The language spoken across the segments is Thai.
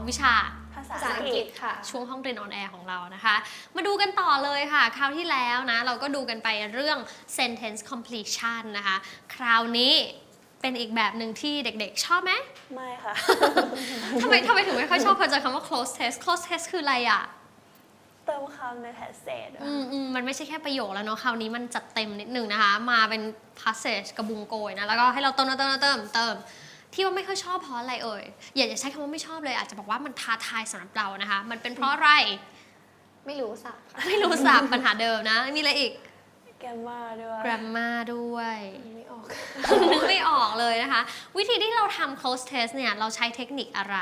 มาเรียนกันต่อเนาะวิชาภาษาภาษาอัอังงกกฤฤษษค่ะ ช่วงห้องเรียนออนแอร์ของเรานะคะ มาดูกันต่อเลยค่ะ คราวที่แล้วนะ เราก็ดูกันไปเรื่อง sentence completion นะคะ คราวนี้เป็นอีกแบบหนึ่งที่เด็กๆ ชอบไหมไม่ค่ะ ทำไมทำไมถึงไม่ค่อยชอบพอเจอคำว่า close test close test คืออะไรอะ เติมคำในแพสเซจอืมอืมมันไม่ใช่แค่ประโยคแล้วเนาะ คราวนี้มันจัดเต็มนิดนึงนะคะ มาเป็น passage กระบุงโกยนะ แล้วก็ให้เราเติมเติมเติมเติมเติม ที่ว่าไม่ค่อยชอบเพราะอะไรเอ่ยอย่าอย่าใช้คำว่าไม่ชอบเลย อาจจะบอกว่ามันท้าทายสำหรับเรานะคะ มันเป็นเพราะอะไร ไม่รู้สักค่ะไม่รู้สับปัญหาเดิมนะ มีอะไรอีก แกมมาด้วย grammar ด้วย ไม่ออก นึกไม่ออกเลยนะคะ วิธีที่เราทำ close test เนี่ย เราใช้เทคนิคอะไร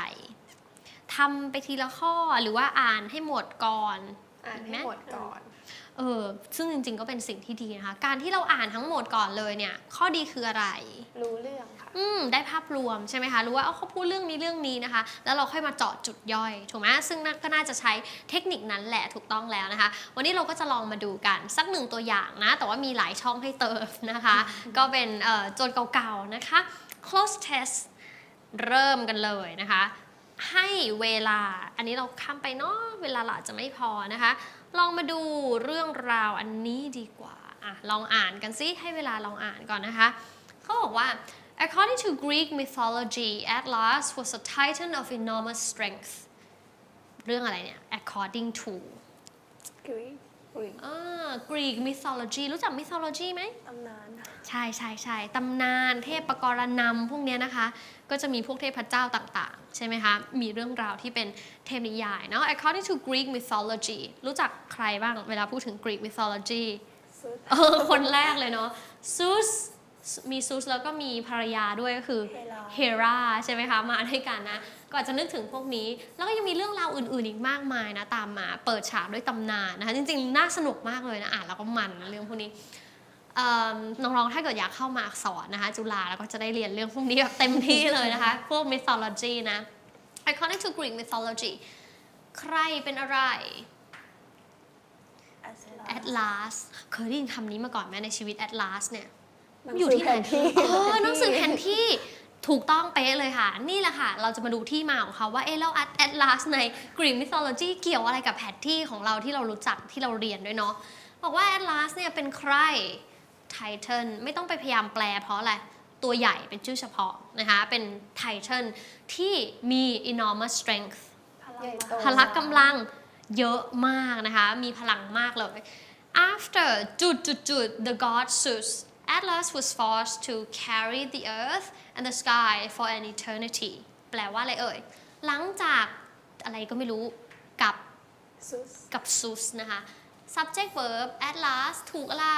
ทำไปทีละข้อหรือว่าอ่านให้หมดก่อน อ่านให้หมดก่อน เออซึ่งจริง ๆ ก็เป็นสิ่งที่ดีนะคะ การที่เราอ่านทั้งหมดก่อนเลยเนี่ย ข้อดีคืออะไร รู้เรื่องค่ะ อืมได้ภาพรวมใช่ไหมคะ รู้ว่าเอ้าเขาพูดเรื่องนี้เรื่องนี้นะคะ แล้วเราค่อยมาเจาะจุดย่อยถูกไหมซึ่งน่าก็น่าจะใช้เทคนิคนั้นแหละถูกต้องแล้วนะคะ วันนี้เราก็จะลองมาดูกันสักหนึ่งตัวอย่างนะ แต่ว่ามีหลายช่องให้เติมนะคะ ก็เป็นเอ่อโจทย์เก่าๆนะคะ close test เริ่มกันเลยนะคะ ให้เวลา อันนี้เราข้ามไปเนาะ เวลาเราอาจจะไม่พอนะคะ ลองมาดูเรื่องราวอันนี้ดีกว่าอะลองอ่านกันซิให้เวลาลองอ่านก่อนนะคะเขาบอกว่า according to Greek mythology Atlas was a titan of enormous strength เรื่องอะไรเนี่ย according to กรีกกรีกอ่า Greek mythology รู้จัก mythology ไหมตำนานใช่ใช่ใช่ตำนานเทพกรณำพวกเนี้ยนะคะ ก็จะมีพวกเทพเจ้าต่างๆ ใช่ไหมคะ มีเรื่องราวที่เป็นเทพนิยายเนาะ according to Greek mythology รู้จักใครบ้างเวลาพูดถึง Greek mythology สุดเออคนแรกเลยเนาะซูสมีซูสแล้วก็มีภรรยาด้วยก็คือเฮลาเฮราใช่ไหมคะ มาด้วยกันนะ ก็อาจจะนึกถึงพวกนี้ แล้วก็ยังมีเรื่องราวอื่น ๆ อีกมากมายนะตามมาเปิดฉากด้วยตำนานนะคะจริง ๆ น่าสนุกมากเลยนะอ่านแล้วก็มันนะเรื่องพวกนี้เอิ่มน้องๆ ถ้าเกิดอยากเข้ามาอักษรนะคะ จุฬาแล้วก็จะได้เรียนเรื่องพวกนี้แบบเต็มที่เลยนะคะ พวก mythology นะ according to Greek mythology ใครเป็นอะไรอัสลา Atlas เคยได้ยินคำนี้มาก่อนไหมในชีวิต Atlas เนี่ยหนังอยู่สืที่ไหนแผที่เออหนังสือแผนที่ ถูกต้องเป๊ะเลยค่ะ นี่แหละค่ะ เราจะมาดูที่มาของเขาว่า เอ๊ะแล้วแอตลาสใน Greek mythology เกี่ยวอะไรกับแผนที่ของเราที่เรารู้จักที่เราเรียนด้วยเนาะบอกว่าแอตลาสเนี่ยเป็นใครไททันไม่ต้องไปพยายามแปลเพราะอะไร ตัวใหญ่เป็นชื่อเฉพาะนะคะ เป็นไททันที่มี enormous strength พลังใหญ่มโตหาพละกำลังเยอะมากนะคะ มีพลังมากเลย after จุดจุดจุด the god Zeus Atlas was forced to carry the earth and the sky for an eternity แปลว่าอะไรเอ่ย หลังจากอะไรก็ไม่รู้กับซุสกับ Zeus นะคะ subject verb Atlas ถูกอะไร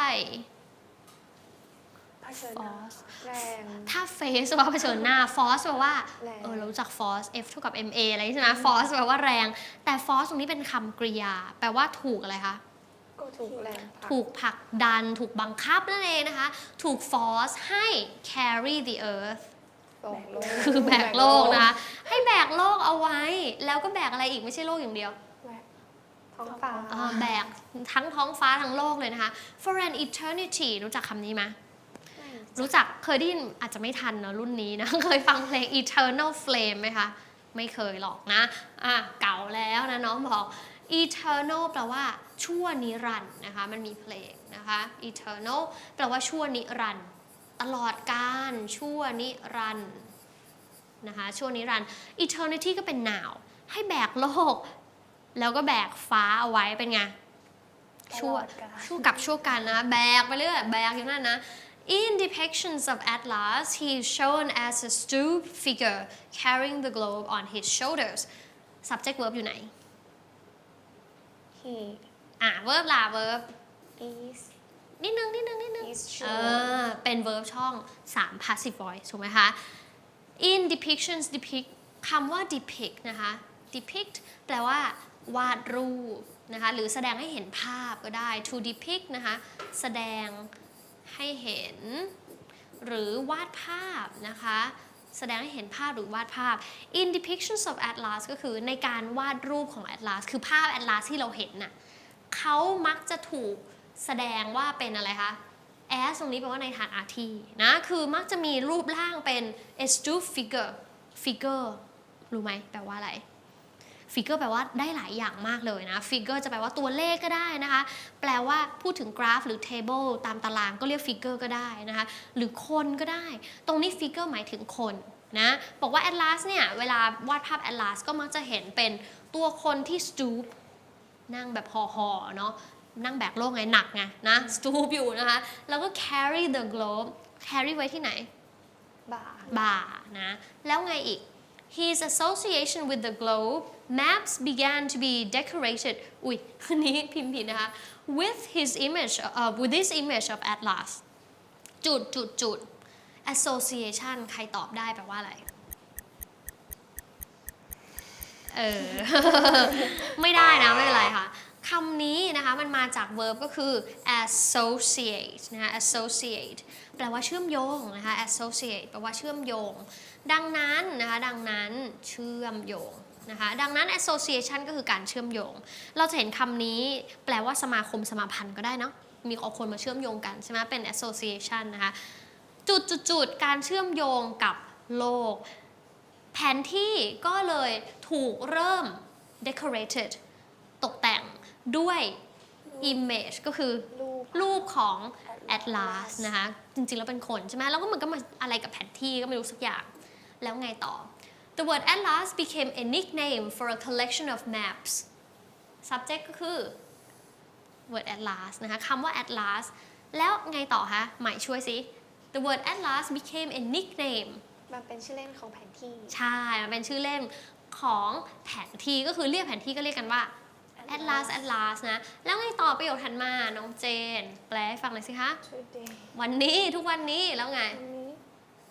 เผชิญหน้า force แรงถ้า face แปลว่าเผชิญหน้า force แปลว่าแรงเออเรารู้จัก force F เท่ากับ ma อะไรใช่ไหม force แปลว่าแรง แต่ force ตรงนี้เป็นคำกริยา แปลว่าถูกอะไรคะก็ ถูกแรงผลักถูกผลักดัน ถูกบังคับนั่นเองนะคะ ถูก force ให้ carry the earth ส่งโลกคือแบกโลกนะคะ ให้แบกโลกเอาไว้ แล้วก็แบกอะไรอีกไม่ใช่โลกอย่างเดียวแบกท้องฟ้าอ่าแบกทั้งท้องฟ้าทั้งโลกเลยนะคะ for an eternity รู้จักคำนี้ไหมรู้จักเคยได้ยินอาจจะไม่ทันเนอะรุ่นนี้นะ เคยฟังเพลง Eternal Flame ไหมคะ ไม่เคยหรอกนะ อะเก่าแล้วนะน้องบอก Eternal แปลว่า ชั่วนิรันดร์นะคะมันมีเพลงนะคะ Eternal แปลว่าชั่วนิรันดร์ตลอดการชั่วนิรันดร์นะคะชั่วนิรันดร์ Eternity ก็เป็น now ให้แบกโลก แล้วก็แบกฟ้าเอาไว้เป็นไงชั่วตลอดกาลชั่วกับชั่วกันนะแบกไปเรื่อยแบกอยู่นั่นนะ In depictions of Atlas, he is shown as a stooped figure carrying the globe on his shoulders. Subject verb อยู่ไหน he อะ verb ล่ะ verb is นิดนึงนิดนึงนิดนึง is เอ shown อเป็น verb ช่อง 3 passive voice ถูกไหมคะ in depictions depict คำว่า depict นะคะ depict แปลว่าวาดรูปนะคะ หรือแสดงให้เห็นภาพก็ได้ to depict นะคะ แสดงให้เห็น หรือวาดภาพนะคะ แสดงให้เห็นภาพหรือวาดภาพ in depictions of Atlas ก็คือในการวาดรูปของ Atlas คือภาพ Atlas ที่เราเห็นน่ะ เขามักจะถูกแสดงว่าเป็นอะไรคะ as ตรงนี้แปลว่าในฐานะที่นะ คือมักจะมีรูปร่างเป็น a stoop figure figure รู้ไหมแปลว่าอะไร figure แปลว่าได้หลายอย่างมากเลยนะ figure จะแปลว่าตัวเลขก็ได้นะคะ แปลว่าพูดถึงกราฟหรือ table ตามตารางก็เรียก figure ก็ได้นะคะ หรือคนก็ได้ ตรงนี้ figure หมายถึงคนนะ บอกว่า atlas เนี่ย เวลาวาดภาพ atlas ก็มักจะเห็นเป็นตัวคนที่ stoop นั่งแบบห่อๆเนาะนั่งแบกโลกไงหนักไงนะ stoop อยู่นะคะ แล้วก็ carry the globe carry ไว้ที่ไหน บ่า บ่านะ แล้วไงอีก his association with the globe maps began to be decorated อุ้ยอันนี้พิมพ์ผิดนะคะ with his image uh, with this image of Atlas จุดจุดจุด association ใครตอบได้แปลว่าอะไร เออ ไม่ได้นะ ไม่เป็นไรค่ะคำนี้นะคะมันมาจาก verb ก็คือ associate นะคะ associate แปลว่าเชื่อมโยงนะคะ associate แปลว่าเชื่อมโยง ดังนั้นนะคะ ดังนั้นเชื่อมโยงนะคะ ดังนั้น association ก็คือการเชื่อมโยง เราจะเห็นคำนี้แปลว่าสมาคมสมาพันธ์ก็ได้เนาะ มีเอาคนมาเชื่อมโยงกันใช่ไหมเป็น association นะคะ จุดจุดจุดการเชื่อมโยงกับโลก แผนที่ก็เลยถูกเริ่ม decorated ตกแต่งด้วย image ก็คือรูปรูปของ Atlas นะคะจริงๆ แล้วเป็นคนใช่ไหมแล้วก็มันก็มาอะไรกับแผนที่ก็ไม่รู้สักอย่าง แล้วไงต่อ The word Atlas became a nickname for a collection of maps subject ก็คือ word Atlas นะคะคำว่า Atlas แล้วไงต่อคะใหม่ช่วยสิ The word Atlas became a nickname มันเป็นชื่อเล่นของแผนที่ ใช่ มันเป็นชื่อเล่นของแผนที่ก็คือเรียกแผนที่ก็เรียกกันว่า Atlas Atlas นะ แล้วไงต่อประโยคถัดมา น้องเจน แปลให้ฟังหน่อยสิคะ today วันนี้ทุกวันนี้แล้วไงอันนี้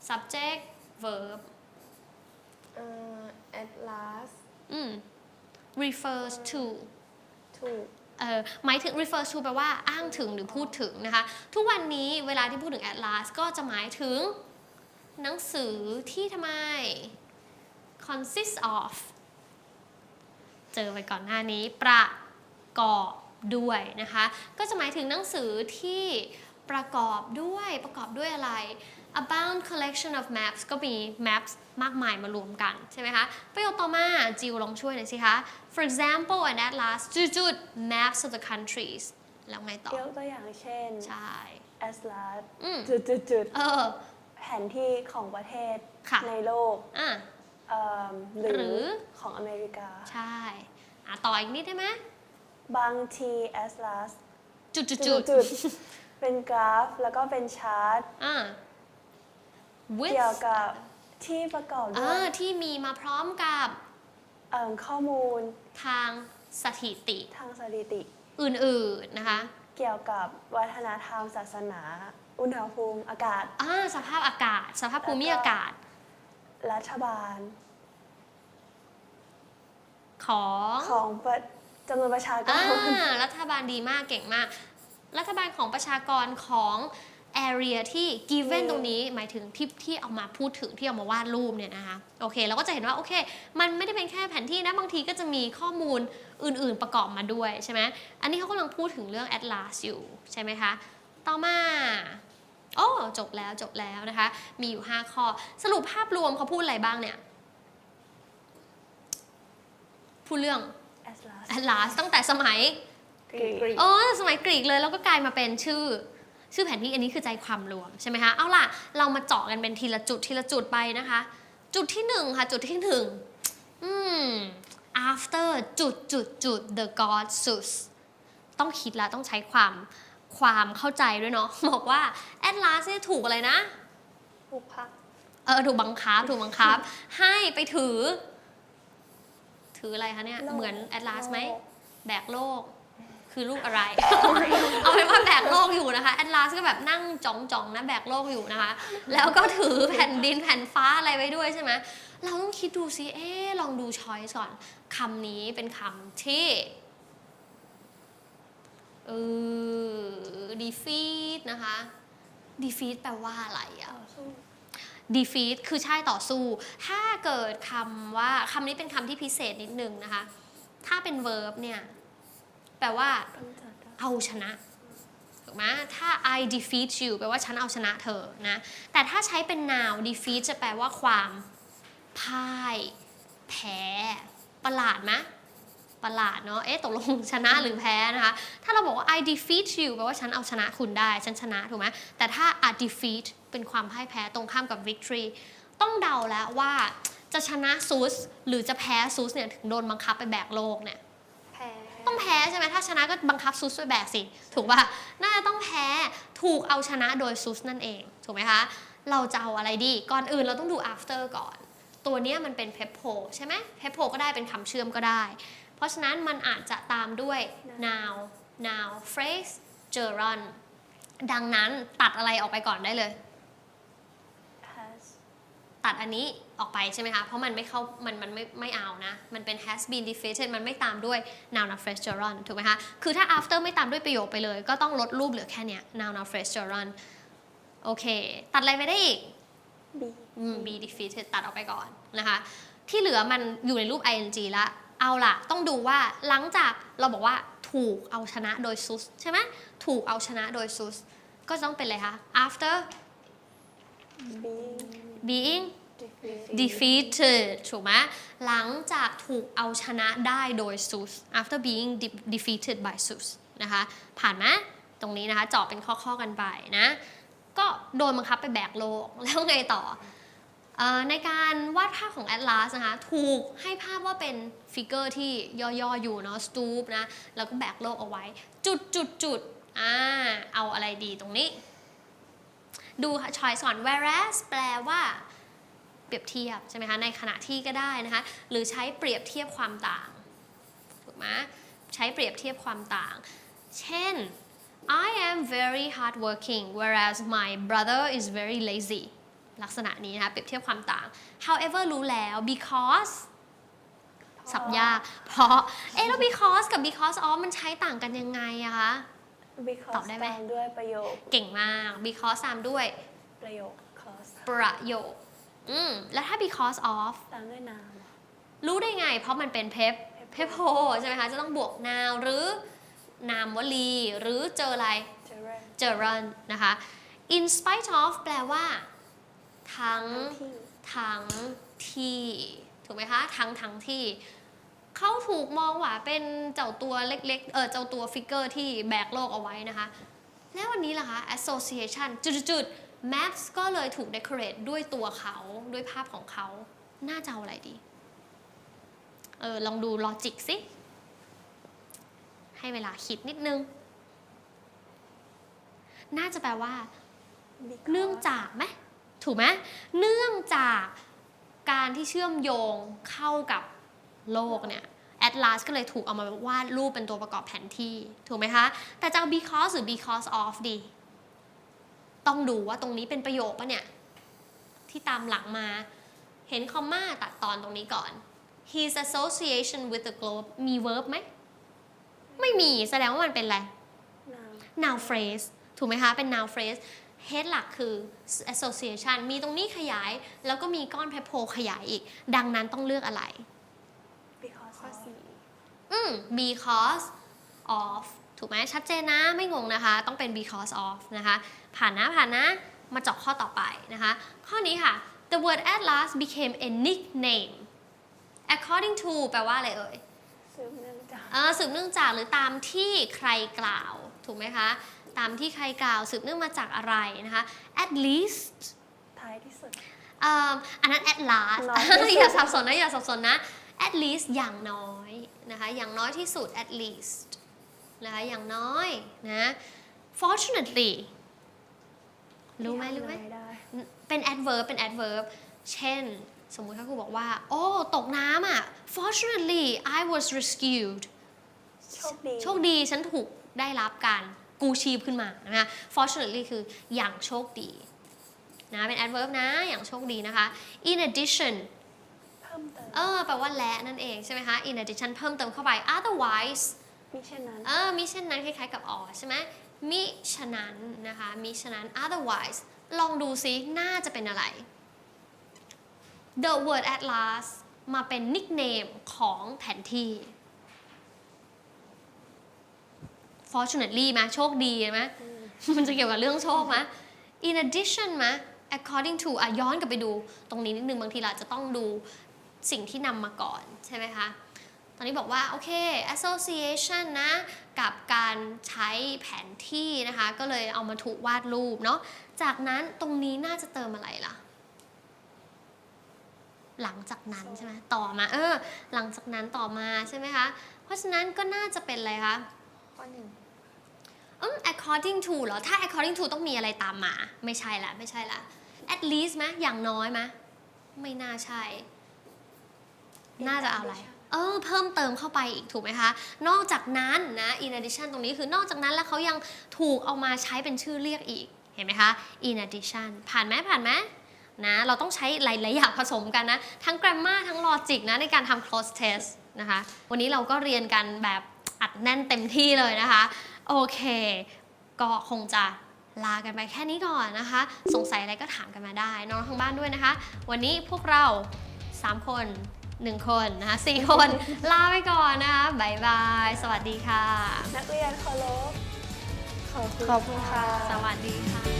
subject verb เอ่อ atlas อืม refers to ถูกเอ่อหมายถึง refers to แปลว่าอ้างถึงหรือพูดถึงนะคะ ทุกวันนี้เวลาที่พูดถึง atlas ก็จะหมายถึง หนังสือที่ทำไม consist of เจอไปก่อนหน้านี้ ประกอบด้วยนะคะ ก็จะหมายถึงหนังสือที่ประกอบด้วยประกอบด้วยอะไร a bound collection of maps ก็มี maps มากมายมารวมกัน ใช่ไหมคะ ประโยคต่อมา จิวลองช่วยหน่อยสิคะ for example an atlas จุดๆ maps of the countries แล้วไงต่อยกตัวอย่างเช่น ใช่ Atlas อืมจุดจุดจุดเออ แผนที่ของประเทศค่ะ ในโลกอะ เอิ่มหหรืรือ อของอเมริกา ใช่อะต่ออีกนิดได้ไหมบางที Atlas จุดจุดจุจุดดจุดเป็นกราฟแล้วก็เป็นชาร์ตอะ with เกี่ยวกับที่ประกอบด้อ่าวยที่มีมาพร้อมกับเอิ่มข้อมูลทางสถิติทางสถิติ อื่นๆนะคะ เกี่ยวกับวัฒนธรรมศาสนา อุณหภูมิอากาศ อ่าสภาพอากาศ สภาพภูมิอากาศ รัฐบาล ของของประจำนวนประชากร อ่ารัฐบาลดีมากเก่งมาก รัฐบาลของประชากรของ area ที่ given อืมตรงนี้หมายถึงที่ที่เอามาพูดถึงที่เอามาวาดรูปเนี่ยนะคะโอเคเราก็จะเห็นว่าโอเค มันไม่ได้เป็นแค่แผนที่นะบางทีก็จะมีข้อมูลอื่นๆประกอบมาด้วยใช่ไหมอันนี้เขากำลังพูดถึงเรื่อง atlas อยู่ใช่ไหมคะ ต่อมา โอ้จบแล้วจบแล้วนะคะ มีอยู่ 5 ข้อ สรุปภาพรวมเขาพูดอะไรบ้างเนี่ย พูดเรื่อง Atlas atlas ตั้งแต่สมัยกรีกกรีกอ๋อสมัยกรีกเลยแล้วก็กลายมาเป็นชื่อ ชื่อแผนที่อันนี้คือใจความรวมใช่ไหมคะเอาล่ะ เรามาเจาะกันเป็นทีละจุดทีละจุดไปนะคะ จุดที่หนึ่งค่ะ จุดที่หนึ่งอืม after จุดจุดจุด the god Zeus ต้องคิดแล้วต้องใช้ความ ความเข้าใจด้วยเนาะบอกว่า Atlas เนี่ยถูกอะไรนะ ถูกพักเออถูกบังคับถูกบังคับ ให้ไปถือ ถืออะไรคะเนี่ยโลกเหมือน Atlas ไหมโลกแบกโลก คือลูกอะไร เอาเป็นว่าแบกโลกอยู่นะคะแอตลาสก็แบบนั่งจ้องๆนะแบกโลกอยู่นะคะ แล้วก็ถือแผ่นดินแผ่นฟ้าอะไรไว้ด้วยใช่ไหมเราต้องคิดดูซิเอ๊ะลองดูช้อยส์ก่อนคำนี้เป็นคำที่ เออ defeat นะคะ defeat แปลว่าอะไรอะต่อสู้ defeat คือใช่ต่อสู้ ถ้าเกิดคำว่าคำนี้เป็นคำที่พิเศษนิดนึงนะคะ ถ้าเป็น verb เนี่ย แปลว่ากำจัดได้เอาชนะ ถูกไหมถ้า I defeat you แปลว่าฉันเอาชนะเธอ นะ แต่ถ้าใช้เป็น noun defeat จะแปลว่าความพ่ายแแพ้ ประหลาดไหม ประหลาดเนาะ เอ๊ะ ตกลงชนะหรือแพ้นะคะ ถ้าเราบอกว่า I defeat you แปลว่าฉันเอาชนะคุณได้ ฉันชนะ ถูกไหม แต่ถ้า a defeat เป็นความพ่ายแพ้ตรงข้ามกับ victory ต้องเดาแล้วว่าจะชนะซูสหรือจะแพ้ซูสเนี่ยถึงโดนบังคับไปแบกโลกเนี่ย แพ้ ต้องแพ้ใช่ไหมถ้าชนะก็บังคับซูสไปแบกสิ ถูกป่ะ น่าจะต้องแพ้ ถูกเอาชนะโดยซูสนั่นเอง ถูกไหมคะ เราจะเอาอะไรดี ก่อนอื่นเราต้องดู after ก่อน ตัวเนี้ยมันเป็น p e p p o ใช่ไหม p e p p o ก็ได้เป็นคำเชื่อมก็ได้ เพราะฉะนั้นมันอาจจะตามด้วย noun noun phrase gerund ดังนั้นตัดอะไรออกไปก่อนได้เลย has ตัดอันนี้ออกไปใช่ไหมคะ เพราะมันไม่เข้า มันมันไม่ไม่เอานะ มันเป็น has been defeated มันไม่ตามด้วย noun of phrase gerund ถูกไหมคะ คือถ้า after ไม่ตามด้วยประโยคไปเลย ก็ต้องลดรูปเหลือแค่เนี้ย noun of phrase gerund โอเค ตัดอะไรไปได้อีก be อืม be defeated ตัดออกไปก่อนนะคะ ที่เหลือมันอยู่ในรูป ing ละ เอาล่ะ ต้องดูว่าหลังจากเราบอกว่าถูกเอาชนะโดย sus ใช่ไหมถูกเอาชนะโดย sus ก็จะต้องเป็นอะไรคะ after being being defeated defeated ถูกไหมหลังจากถูกเอาชนะได้โดย Zeus after being de- defeated by Zeus นะคะ ผ่านไหมตรงนี้นะคะเจาะเป็นข้อๆกันไปนะ ก็โดนบังคับไปแบกโลกแล้วไงต่อเออ ในการวาดภาพของ Atlas นะคะถูกให้ภาพว่าเป็นฟิกเกอร์ที่ย่อๆอยู่เนาะ stoop นะแล้วก็แบกโลกเอาไว้ จุดจุดจุดอ่าเอาอะไรดีตรงนี้ ดูค่ะ choice ก่อน whereas แปลว่าเปรียบเทียบใช่ไหมคะในขณะที่ก็ได้นะคะหรือใช้เปรียบเทียบความต่างถูกไหมใช้เปรียบเทียบความต่าง เช่น I am very hardworking whereas my brother is very lazy ลักษณะนี้นะคะเปรียบเทียบความต่าง however รู้แล้ว because สับยาก เพราะ เอ๊ะแล้ว because กับ because of มันใช้ต่างกันยังไงอะคะ because ตอบได้ไหม ตามด้วยประโยค เก่งมาก because ตามด้วยประโยค clause ประโยค อืม แล้วถ้า because of ตามด้วยนาม รู้ได้ไง เพราะมันเป็นเพปเพปโพใช่ไหมคะ จะต้องบวก noun หรือนามวลี หรือเจออะไร gerund เจอรันนะคะ in spite of แปลว่า ทั้งที่ทั้งที่ ถูกไหมคะ ทั้งทั้งที่ เขาถูกมองว่าเป็นเจ้าตัวเล็กๆ เออเจ้าตัวฟิกเกอร์ที่แบกโลกเอาไว้นะคะ แล้ววันนี้ล่ะคะ association จุดๆ maps ก็เลยถูก decorate ด้วยตัวเขาด้วยภาพของเขา น่าจะเอาอะไรดี เออ ลองดูลอจิกสิ ให้เวลาคิดนิดนึง น่าจะแปลว่า because เนื่องจากไหม ถูกไหมเนื่องจากการที่เชื่อมโยงเข้ากับโลกเนี่ยแอตลาสก็เลยถูกเอามาวาดรูปเป็นตัวประกอบแผนที่ ถูกไหมคะ แต่จะเอา because หรือ because of ดี ต้องดูว่าตรงนี้เป็นประโยคปะเนี่ย ที่ตามหลังมา เห็นคอมมาตัดตอนตรงนี้ก่อน his association with the globe มี verb ไหม ไม่มีแสดงว่ามันเป็นอะไร noun noun phrase ถูกไหมคะ เป็น noun phrase head หลักคือ association มีตรงนี้ขยาย แล้วก็มีก้อน prepo ขยายอีก ดังนั้นต้องเลือกอะไร because ข้อ of สี่อืม because of ถูกไหมชัดเจนนะไม่งงนะคะ ต้องเป็น because of นะคะ ผ่านนะผ่านนะ มาเจาะข้อต่อไปนะคะ ข้อนี้ค่ะ the word at last became a nickname according to แปลว่าอะไรเอ่ยสืบเนื่องจากเออสืบเนื่องจากหรือตามที่ใครกล่าว ถูกไหมคะ ตามที่ใครกล่าวสืบเนื่องมาจากอะไรนะคะ at least ท้ายที่สุด เอ่ออันนั้น at last น้อยที่สุด อย่าสับสนนะอย่าสับสนนะ at least อย่างน้อยนะคะอย่างน้อยที่สุด at least นะคะอย่างน้อยนะ fortunately รู้ไหมรู้ไหม ที่ทำนายได้เป็น adverb เป็น adverb เช่น สมมุติถ้าครูบอกว่า โอ้ ตกน้ำอะ fortunately I was rescued โชคดี โชคดีฉันถูกได้รับการ กู้ชีพขึ้นมานะคะ fortunately คืออย่างโชคดีนะเป็น adverb นะอย่างโชคดีนะคะ in addition เพิ่มเติมเออแปลว่าและนั่นเองใช่ไหมคะ in addition เพิ่มเติมเข้าไป otherwise มิเช่นนั้น เออมิเช่นนั้นคล้ายๆกับออใช่ไหมมิฉะนั้นนะคะมิฉะนั้น otherwise ลองดูซิน่าจะเป็นอะไร the word at last มาเป็น nickname ของแผนที่ fortunately ไหมโชคดีไหมมันจะเกี่ยวกับเรื่องโชคไหม in addition ไหม according to อะย้อนกลับไปดู ตรงนี้นิดนึงบางทีเราอาจจะต้องดูสิ่งที่นำมาก่อนใช่ไหมคะตอนนี้บอกว่าโอเค association นะกับการใช้แผนที่นะคะ ก็เลยเอามาถูกวาดรูปเนาะจากนั้นตรงนี้น่าจะเติมอะไรล่ะ หลังจากนั้นใช่ไหมต่อมาเออ หลังจากนั้นต่อมาใช่ไหมคะ เพราะฉะนั้นก็น่าจะเป็นอะไรคะข้อหนึ่งอืม according to เหรอ ถ้า according to ต้องมีอะไรตามมา ไม่ใช่ละ ไม่ใช่ละ at least ไหมอย่างน้อยไหมไม่น่าใช่ น่าจะเอาอะไร เออ เพิ่มเติมเข้าไปอีกถูกไหมคะ นอกจากนั้นนะ in addition ตรงนี้คือนอกจากนั้นแล้วเขายังถูกเอามาใช้เป็นชื่อเรียกอีก เห็นไหมคะ in addition ผ่านไหมผ่านไหมนะ เราต้องใช้หลาย ๆ อย่างผสมกันนะ ทั้ง grammar ทั้ง logic นะในการทำ close test นะคะ วันนี้เราก็เรียนกันแบบอัดแน่นเต็มที่เลยนะคะ โอเค ก็คงจะลากันไปแค่นี้ก่อนนะคะ สงสัยอะไรก็ถามกันมาได้ น้องทางบ้านด้วยนะคะ วันนี้พวกเรา 3 คน 1 คนนะคะ4คน ลาไปก่อนนะคะบายบาย สวัสดีค่ะ นักเรียนเคารพขอบคุณขอบคุณค่ะ สวัสดีค่ะ